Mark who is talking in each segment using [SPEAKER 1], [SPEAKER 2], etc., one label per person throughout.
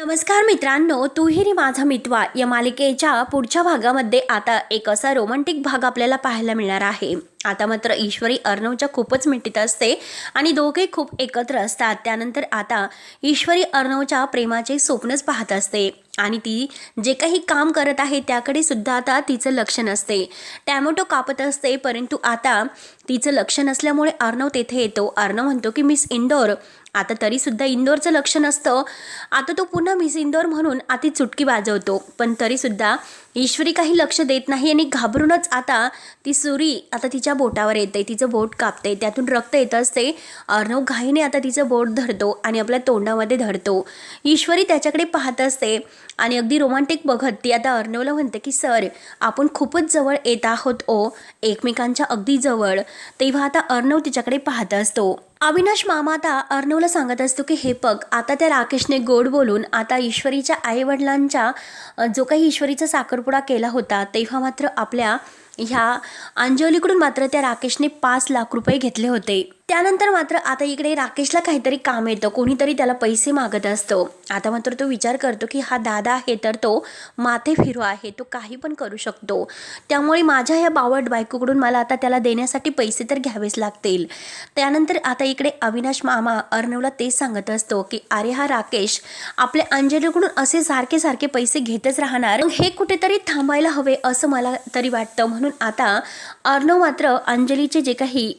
[SPEAKER 1] नमस्कार मित्रांनो तुहिरी माझा मितवा. या मालिकेच्या पुढच्या भागामध्ये आता एक असा रोमॅन्टिक भाग आपल्याला पाहायला मिळणार आहे. आता मात्र ईश्वरी अर्णवच्या खूपच मिठीत असते आणि दोघे खूप एकत्र असतात. त्यानंतर आता ईश्वरी अर्णवच्या प्रेमाचे स्वप्नच पाहत असते. आणि ती जे काही काम करत आहे त्याकडे सुद्धा आता तिचं लक्ष नसते. टॅमॅटो कापत असते परंतु आता तिचं लक्ष नसल्यामुळे अर्णव तेथे येतो. अर्णव म्हणतो की मिस इंदोर. आता तरीसुद्धा इंदोरचं लक्ष नसतं. आता तो पुन्हा मिस इंदोर म्हणून आती चुटकी वाजवतो. पण तरीसुद्धा ईश्वरी काही लक्ष देत नाही आणि घाबरूनच आता ती सुरी आता तिच्या बोटावर येते. तिचं बोट कापते. त्यातून रक्त येत असते. अर्णव घाईने आता तिचं बोट धरतो आणि आपल्या तोंडामध्ये धरतो. ईश्वरी त्याच्याकडे पाहत असते. आणि अगदी रोमांटिक बघत ती आता अर्णवला म्हणते की सर आपण खूपच जवळ येत आहोत ओ एकमेकांच्या अगदी जवळ. तेव्हा आता अर्णव तिच्याकडे पाहत असतो. अविनाश मामा आता अर्णवला सांगत असतो की हे पग आता त्या राकेशने गोड बोलून आता ईश्वरीच्या आईवडिलांच्या जो काही ईश्वरीचा साखरपुडा केला होता तेव्हा मात्र आपल्या ह्या अंजलीकडून मात्र त्या राकेशने पाच लाख रुपये घेतले होते. त्यानंतर मात्र आता इकडे राकेशला काहीतरी काम येतं. कोणीतरी त्याला पैसे मागत असतो. आता मात्र तो विचार करतो की हा दादा आहे तर तो माथे फिरू आहे. तो काही पण करू शकतो. त्यामुळे माझ्या ह्या बावट बायकोकडून मला आता त्याला देण्यासाठी पैसे तर घ्यावेच लागतील. त्यानंतर आता इकडे अविनाश मामा अर्णवला तेच सांगत असतो की अरे हा राकेश आपल्या अंजलीकडून असे सारखे सारखे पैसे घेतच राहणार. हे कुठेतरी थांबायला हवे असं मला तरी वाटतं. म्हणून आता अर्णव मात्र अंजलीचे जे काही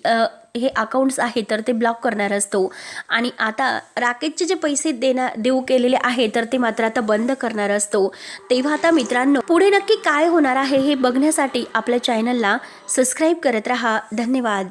[SPEAKER 1] हे अकाउंट्स आहे तर ते ब्लॉक करणार असतो. आणि आता राकेशचे जे पैसे देणार देऊ केलेले आहे तर ते मात्र आता बंद करणार असतो. तेव्हा आता मित्रांनो पुढे नक्की काय होणार आहे हे बघण्यासाठी आपल्या चॅनलला सबस्क्राईब करत राहा. धन्यवाद.